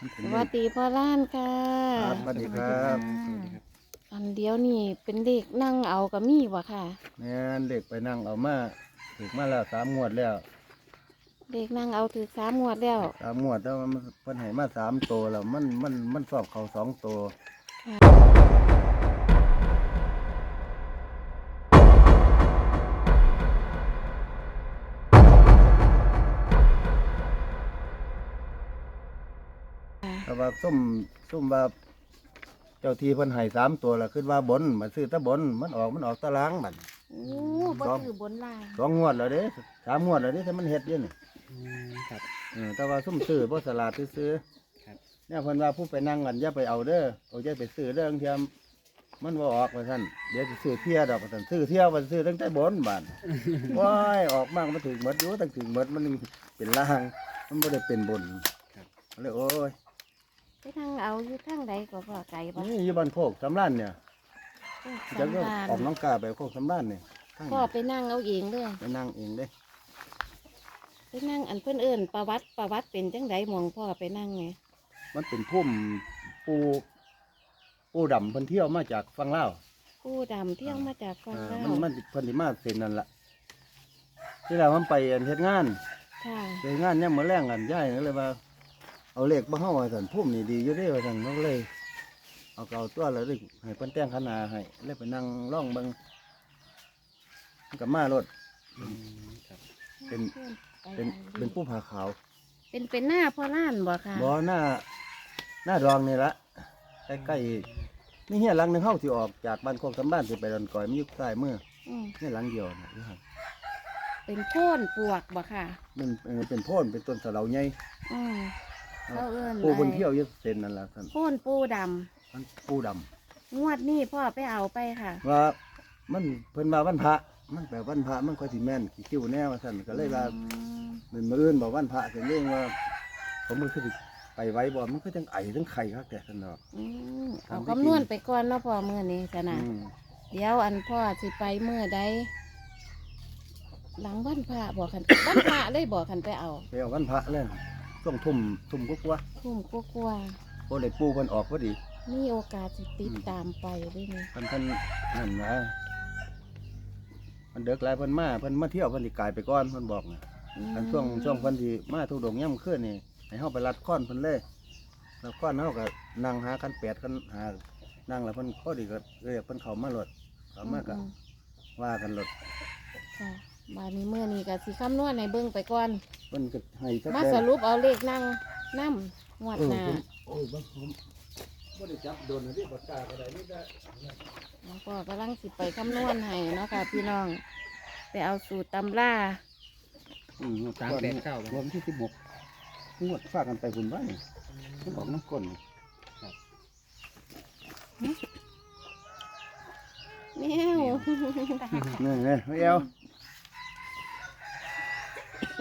มันเป็นสเลวัสขดีพ่อล้านค่ะครับสวัสดีครับอันเดียวนี่เป็นเด็กนั่งเอากับมีวะค่ะแม่นเด็กไปนั่งเอามาถูกมาแล้วสามงวดแล้วเด็กนั่งเอาถือสามงวดแล้วสามงวดแล้วมันเพิ่นให้มาสามตัวแล้วมันมันมันสอบเขาสองตัว ว่าส้มส้มว่าเจ้าทีเพิ่นให้สามตัวแล้วขึ้นว่าบนมาซื้อแตะบนมันออกมันออกตารางบัด โอ้บ่สองถือบนล่างสองงวดแล้วเด้สามงวดแล้วเด้แต่มันเฮ็ดอยู่นี่อืมครับ เออแต่ว่าส้มซื้อบ่สลาดซื้อๆครับ เนี่ยเพิ่นว่าผู้ไปนั่งกันอย่าไปเอาเด้อเอาใจไปซื้อเด้อบางเทียมมันบ่ออกว่าซั่นเดี๋ยวสิซื้อเที่ยดอกว่าซั่นซื้อเที่ยวมันซื้อตั้งแต่บนบานว้ายออกมากมันถึงหมดอยู่ตั้งถึงหมดมันเป็นล่าง มันบ่ได้เป็นบนเลยโอ้ย ไปนั่งเอาอยู่ทางใดก็พ่อไก่บ่นี่อยู่บ้านโคกสำรานเนี่ยโอ้จังก็สำราญออกน้องกาไปโคกสำรานเนี่ยข้างพ่อไปนั่งเอาเองเด้อไปนั่งเองเด้ไปนั่งอันเพิ่นเอิ้นประวัติประวัติเป็นจังไดหมองพ่อไปนั่งไงมันเป็นพุ่มปูปูดำเพิ่นเที่ยวมาจากฝั่งลาวผู้ดำเที่ยวมาจากฝั่งเออลามันวมันเพิ่นสิมาเซ็นนั่นล่ะที่แล้วมันไปอันเฮ็ดงานค่ะเฮ็ดงานเนี่ยามมื้อแรงกันย้ายก็เลยว่า เอาเลขมาเฮาว่าซั่นพุ่มนี่ดีอยู่เด้ว่าซั่นมันก็เลย เอาเก่าตัวแล้วเลยให้เพิ่นแต่งคณะให้เลยไปนั่งร้องเบิ่งมันก็มารถอืมครับเป็นไปเป็นเอาเป็นผู้ผาขาวเป็นเป็นหน้าพ่อล้านบ่ค่ะบ่หน้า หน้ารองนี่ละใกล้ๆนี่เฮียหลังหนึงเฮาสิออกจากบ้านโคกสำบ้านสิไปดอนก่อยมันอยู่ใต้มืออืมนี่หลังเดียวนะอยู่หั่นเป็นโค่นปวกบ่ค่ะมันเออเป็นโพ่นเป็นต้นสะเหลาใหญ่อืม เขาเอิ้นปูบนไอ้เที่ยวอยู่เส้นนั่นล่ะท่านโค่นปูดมันปูดำำงวดนี้พ่อไปเอาไปค่ะ ว่ามันเพิ่นว่าวันพระ มันแปลวันพระมันค่อยสิแม่นขี้คิ้วแน่ว่าซั่นก็เลยว่าอืมมันมื้ออื่นบอกวันพระเป็นเรื่องว่าผมมันคือสิไปไว้บ่มันก็จังไอจังไข่ครับแต่ซั่นเนาะ อืมเอาทำพิธี คำนวณไปก่อนเนาะพ่อมื้อนี้จ้ะนะอืมเดี๋ยวอันพ่อสิไปมื้อใดหลังวันพระบอกคัน วันพระเลยบอกคันไปเอา ไปเอาวันพระแล้ว ช่วงทุ่มทุ่มกว่าทุ่มกลัวๆพอได้ปูเพิ่นออกพอดีๆมีโอกาสสิติดตามไปด้วยนี่เพิ่นเพิ่นนั่นนะมันเด็กหลายเพิ่นมาเพิ่นมาเที่ยวเพิ่นสิกลายไปก่อนเพิ่นบอกน่ะอืมอันช่วงช่วงเพิ่นสิมาทุดงย่ำคืนนี่ให้เฮาไปรัดค้อนเพิ่นเลยรัดค้อนเฮาก็นั่งหากันแปดกันหานั่งแล้วเพิ่นพอดีก็เรียกเพิ่นเข้ามารถเข้ามาก็อืมว่ากันรถค่ะบานนี้มื้อนี้ก็สิคำนวณให้เบิ่งไปก่อน เพิ่นก็ให้สักมาแดสงรุปเอาเลขนั่งน้ำงวดเออหน้าผมโอ้ยบ่ผมบ่ได้จับโดนอันนี้ปากกาก็ได้นี่ได้แล้วก็กำลังสิไปคำนวณให้เนาะค่ะพี่น้อง ไปเอาสูตรตำราอืมสามแปดเก้ารวมที่สิบหกงวดฝากกันไปคุณบ้านมันออกน้ำก้นแมวนี่นี่ไม่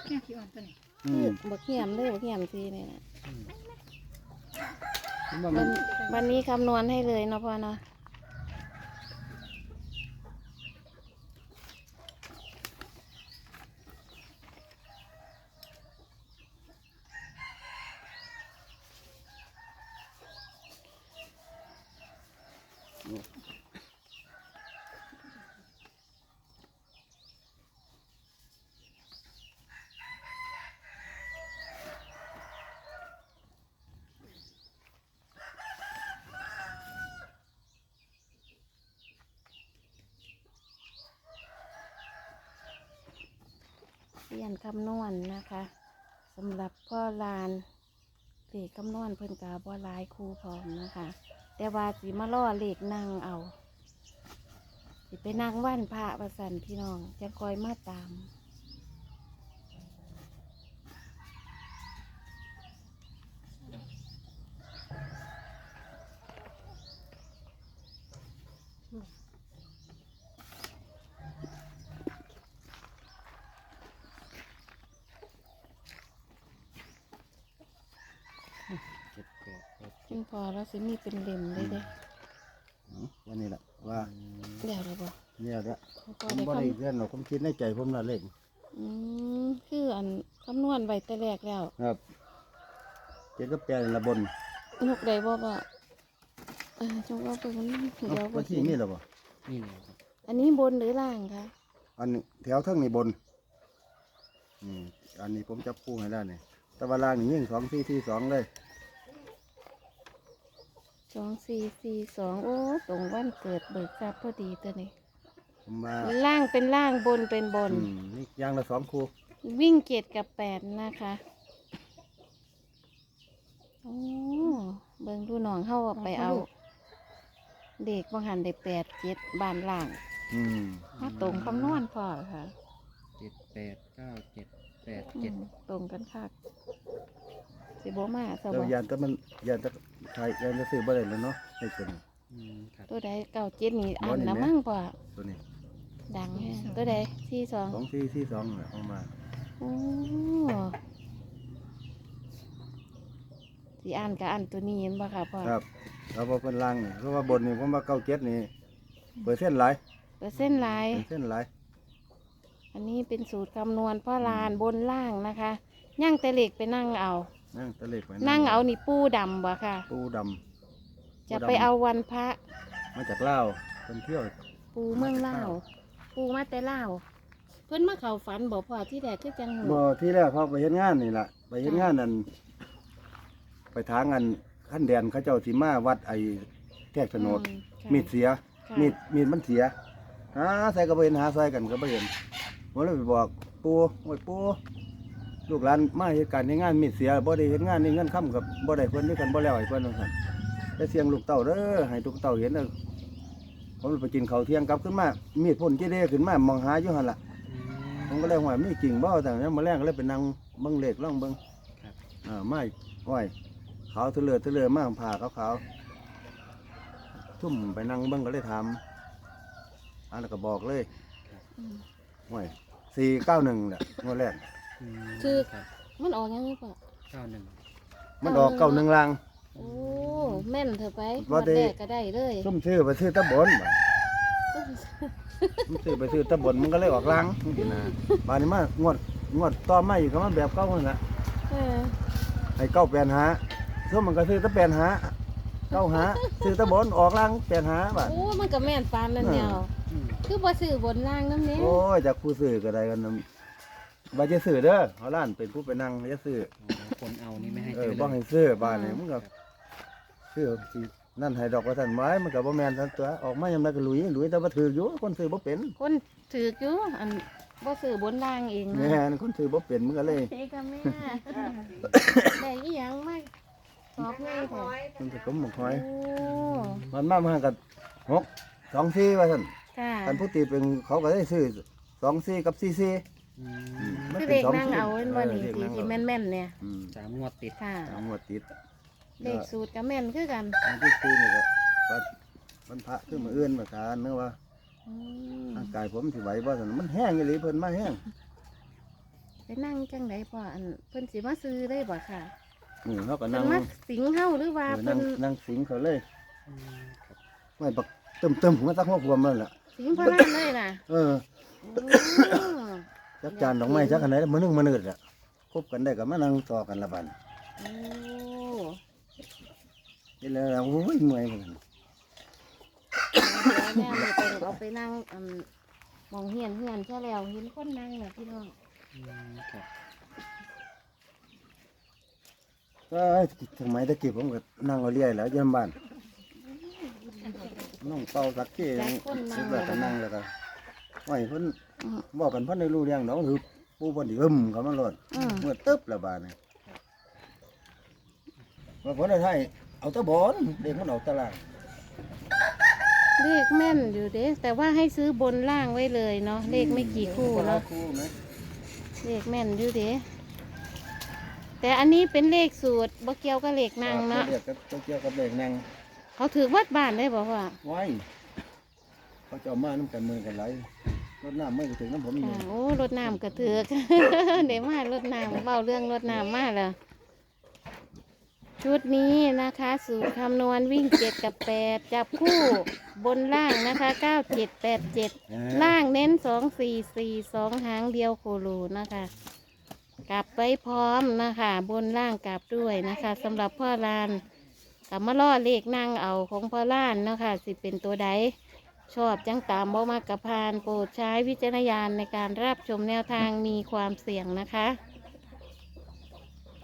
เอาอืมบักเขียมเลยบักเขียมทีนี่นะผมว่ามัวันนวันนี้คำนวณให้เลยเนาะพ่อเนาะ เปลี่ยนคำนวณนะคะสำหรับพ่อลานเลขคำนวณเพิ่นกาบ่หลายครูพร้อมนะคะ แต่ว่าสีมาล่อเลขนั่งเอาสิไปนั่งว่านพระประสันพี่น้องจะคอยมาตาม เจ็ดแป ดแปดจึงพอแล้วสิมีเป็นเล่มเลยเด้วันนี้แหละว่าเดี๋ยวเลยบ่เนี่ยละพผอมได้บ่คได้เรียนหรอกผมคิดในใจผมละเล็กำอืมคืออันคำนวณไว้แต่แรกแล้ว ครับจ็ดกับแปดนี่ละบนนกได้บ่บ่เออจงว่าเป็นเดี๋ยวเอ้าบ่วันที่เห็นมีหรอบ่นี่แหละครับอันนี้บนหรือล่างคะอันนี้แถวเทั้งนี่บนนี่อันนี้ผมจับคู่ให้ได้เนี่ยแต่ว่าล่างนี่ยิ่งสองที่ที่สองเลย สองสี่สี่สองโอ้ตรงวันเกิดเบิกทรัพย์พอดีตัวนี้ผมมาล่างเป็นล่างบนเป็นบน อืมนี่ย่างละสองคู่วิ่งเจ็ดกับแปดนะคะโอ้เบิ่งดูหนองเข้าไปเอา เด็กบางหันได้แปดเจ็ดบานล่างอืมมาตรงคำนวณพอค่ะเจ็ดแปดเก้าเจ็ดแปดอืเจ็ดมตรงกันค่ะ สิบมาสแต่บว่ายานแต่มันยานแต่ใครยานจะซื้อบ่ได้เลยเนาะในตัวนี้อืมครับตัวใดเก้าเจ็ดนี่อ่านบ่นี่ละแหมมั่งพอตัวนี้ดังแฮะตัวใดที่สองสองที่ที่สองน่ะเอามาโอ้สีอ่านกับอ่านตัวนี้เห็นปะค่ะพ่อครับแล้วพอเป็นล่างนี่เพราะว่าบนนี่ผมว่าเก้าเจ็ดนี่เปอร์เซ็นต์หลายเปอร์เส้นต์หลาย เปอร์เซ็นต์หลาย อันนี้เป็นสูตรคำนวณพ่อลานบนล่างนะคะ ย่างแต่เหล็กไปนั่งเอา นั่งตะเล็กไว้นั่งเอานี่ปูดำบ่ค่ะ ปูดจะไปเอาวันพระำมาจากลาวเป็นเที่ยว ปูเมืองล่าว ปูมาแต่ล่าวเพื่อนมาเขาฝันบอกพ่อที่แดดคือจังหูบ่ที่แรกเขาไปเฮ็ดงานนี่ล่ะไปเฮ็ดงานนั่นไปทางอันขั้นแดนเขาเจ้าสิมาวัดไอ้แทกโฉนดอืค่ะมีดเสียค่ะมีดมีดมันเสียหาใส่ก็บ่เห็นหาใส่กันก็บ่เห็นผมเลยไปบอกปู่โอ้ยปู่ ลูกหลานมาเฮ็ดการเฮ็ดงานมีดเสียบ่ได้เฮ็ดงานนี่เงินค่ำกับบ่ได้เพิ่นด้วยกันบ่แล้วให้เพิ่นว่าซั่นแต่เสียงลูกเต้าเด้อให้ลูกเต้าเห็นเด้อผมเลยไปกินข้าวเที่ยงกลับขึ้นมามีดพ่นเจเดขึ้นมามองหาอยู่หั่นล่ะอืผมก็เลยว่ามีจริงบ่แต่เนี่ยมาแรกก็เลยไปนั่งเบิ่งเลขล่องเบิ่งครับอ่าไม่ห้อยขาวเทะเลอเทะเลมากผ่าขาวขาวๆทุ่มไปนั่งเบิ่งก็เลยถามอันนั้นก็บอกเลยอืมห้อยสี่เก้าหนึ่งเนี่ยงวดแรกอืม คือครับมันออกยังไงพ่อเก้าหนึ่งมันออกเก้าหนึ่งลางโอ้แม่นเถอะไปว่าวันแต่แรกก็ได้เลยซุ่มซื้อไปซื้อตะบนบ่ซุ่มซื้อไปซื้อตะบนมันก็เลยออกลางนี่นะบานนี้มางวดงวดต่อมาอีกก็มาแบบเก้านั่นละเออให้เก้าแปดหาซุ่มมันก็ซื้อตะแปดหาเก้าหาซื้อตะบนออกลางแปดหาบ่โอ้มันก็แม่นปานนั่นเดียวอืมคือบ่ซื้อบนล่างน้ำเนี้ยโอ้ยจากผู้ซื้อก็ได้กันนำ ว่าจะซื้อเด้อเขาล้านเป็นผู้ไปนั่งจะซื้ออ๋อคนเอานี่ไม่ให้เอซื้ออบ่เลยให้ซื้อบ้านนี่มันก็ซื้อสินั่นให้ดอกว่าท่านไม้มันก็บ่แม่นทันตัวออกมายามใดก็ลุยลุยแต่ว่าถืออยู่คนซื้อบ่เป็นคนถือกอยู่อันบ่ซื้อบนล่างเองแม่นะนคนซื้อบ่เป็นมันก็เลยเจ๊กับแม่ได้อีหยังมาสอบไงแท้มันก็ผมบ่ค่อยโอ้มันมามากับหกสองสี่ว่าซั่นค่ะคันผู้ตีเป็นเขาก็ได้ซื้อสองสี่กับสี่สี่อือืมมมัน คือเป็นเด็กสองนั่งสี่เอาเว้นบ่นี่เออที่เด็กที่นั่งเอาแม่นๆเนี่ยอืมสามงวดติดค่ะสามงวดติดเลขสูตรกับแม่นคือกันอันที่สี่นี่ก็ว่ามันพระคือมื้ออื่นมาทานเนื้อว่าอืมร่างกายผมสิไหวบ่ซั่นมันแห้งอีหลีเพิ่นมาแห้งไปนั่งจังไดพ่ออันเพิ่นสิมาซื้อได้บ่ค่ะนี่เขาก็เพิ่นั่นงมาสิงเฮาหรือว่าเออเพิ่นั่งนนั่งสิงเขาเลยอืมครับไม่บักเติมเติมมาตั้งหัวพวมนั่นแหละสิงพนันเลยน่ะเออ โอ้ จักจานดอกไม้จักอันไหนมือนึงมือนึดอะคบกันได้ก็มานั่งต่อกันละบันโอ้นี่แหละโอ้ยเมื่อยเหมือนกันเดี๋ยวแม่ไม่ต้องเอาไปนั่งอันมองเหียนเหียนแค่แล้วเห็นคนนั่งน่ะพี่น้องอืมครับก็ทำไมตะกี้ผมก็นั่งเอาเลี้ยแล้วเยี่ยมบ้านน้องเป่าสักขี้ยังสุดแล้วก็นั่งแล้วก็ ไหวเพิ่นอืมบอกกันเพิ่นได้รู้เรื่องดอกถือปูเพิ่นดิอึมเขามาโลดอืม เมื่อตึ๊บละบาดนี่ว่าเพิ่นได้ให้เอาแตะบอนเด็กมันเอาตะลางเลขแม่นอยู่เด้แต่ว่าให้ซื้อบนล่างไว้เลยเนาะเลขไม่กี่คู่เนาะคู่ไหมเลขแม่นอยู่เด้แต่อันนี้เป็นเลขสูตรบ่เกี่ยวกับเลขนางเนาะเรียกกับเกี่ยวกับเด็กนางเขาถือวัดบ้านได้บอกว่าไว้เขาจะเอามาน้ำกันมือกันไหล รถน้ำไม่ถึงน้ำผมอยู่ค่ะโอ้รถน้ำกระเถือก เดี๋ยวมารถน้ำเบาเรื่องรถน้ำมาแล้วชุดนี้นะคะสูตรคำนวณวิ่งเจ็ดกับแปดจับคู่บนล่างนะคะเก้าเจ็ดแปดเจ็ดล่างเน้นสองสี่สี่สองหางเดียวโคโลนะคะแคกลับไปพร้อมนะคะ บนล่างกลับด้วยนะคะสำหรับพ่อลานกลับมาล่อเลขนั่งเอาของพ่อล้านเนาะคะสิเป็นตัวใด ชอบจังตามบ่มากกระพานโปรดใช้วิจารณญาณในการรับชมแนวทางมีความเสี่ยงนะคะ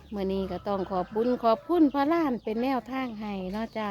เมื่อนี้ก็ต้องขอบคุณขอบคุณพระล้านเป็นแนวทางให้เนาะจ้า